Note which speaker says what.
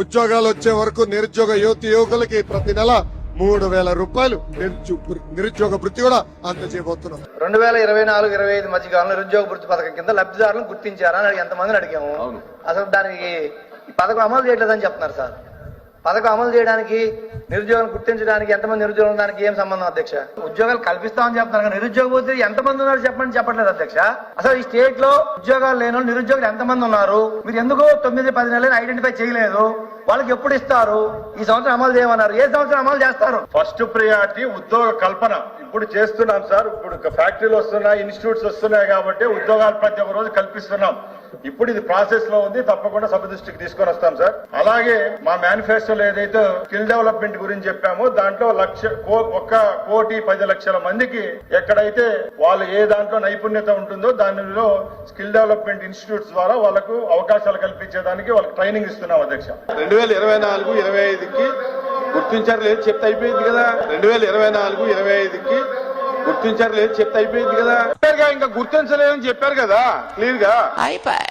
Speaker 1: ఉద్యోగాలు వచ్చే వరకు నిరుద్యోగ యువతి యువకులకి ప్రతి నెల మూడు వేల రూపాయలు నిరుద్యో- నిరుద్యోగ వృత్తి కూడా అందజేయబోతున్నాం.
Speaker 2: రెండు వేల ఇరవై నాలుగు ఇరవై ఐదు మధ్య కాలంలో నిరుద్యోగ వృత్తి పథకం కింద లబ్ధిదారులను గుర్తించారా? అని ఎంతమందిని అడిగాము. అసలు దానికి ఈ పథకం అమలు చేయట్లేదని చెప్తున్నారు సార్. పథకం అమలు చేయడానికి నిరుద్యోగం గుర్తించడానికి ఎంతమంది నిరుద్యోగం దానికి ఏం సంబంధం అధ్యక్ష? ఉద్యోగాలు కల్పిస్తామని చెప్తున్నారు కానీ నిరుద్యోగ పోతే ఎంతమంది ఉన్నారు చెప్పండి చెప్పట్లేదు అధ్యక్ష. అసలు ఈ స్టేట్లో ఉద్యోగాలు లేని నిరుద్యోగులు ఎంతమంది ఉన్నారు? మీరు ఎందుకు తొమ్మిది పది నెలలు ఐడెంటిఫై చేయలేదు. వాళ్ళకి ఎప్పుడు ఇస్తారు? ఈ సంవత్సరం అమలు చేయమన్నారు. ఏ సంవత్సరం అమలు చేస్తారు?
Speaker 3: ఫస్ట్ ప్రియారిటీ ఉద్యోగ కల్పన. ఇప్పుడు చేస్తున్నాం సార్. ఇప్పుడు ఫ్యాక్టరీలు వస్తున్నాయి ఇన్స్టిట్యూట్స్ వస్తున్నాయి కాబట్టి ఉద్యోగాలు ప్రతి ఒక్క రోజు కల్పిస్తున్నాం. ఇప్పుడు ఇది ప్రాసెస్లో ఉంది తప్పకుండా సభ దృష్టికి తీసుకొని వస్తాం సార్. అలాగే మా మేనిఫెస్టోలో ఏదైతే స్కిల్ డెవలప్మెంట్ గురించి చెప్పామో దాంట్లో లక్ష కో- ఒక్క కోటి పది లక్షల మందికి ఎక్కడైతే వాళ్ళు ఏ దాంట్లో నైపుణ్యత ఉంటుందో దానిలో స్కిల్ డెవలప్మెంట్ ఇన్స్టిట్యూట్స్ ద్వారా వాళ్ళకు అవకాశాలు కల్పించేదానికి వాళ్ళకి ట్రైనింగ్ ఇస్తున్నాం అధ్యక్ష.
Speaker 4: రెండు వేల ఇరవై నాలుగు ఇరవై ఐదుకి గుర్తించారు లేదు చెప్తే అయిపోయింది కదా. రెండు వేల ఇరవై నాలుగు ఇరవై ఐదుకి గుర్తించారు లేదు చెప్తే అయిపోయింది కదా. చెప్పారుగా ఇంకా గుర్తించలేదని చెప్పారు కదా క్లియర్గా?
Speaker 5: అయిపోయి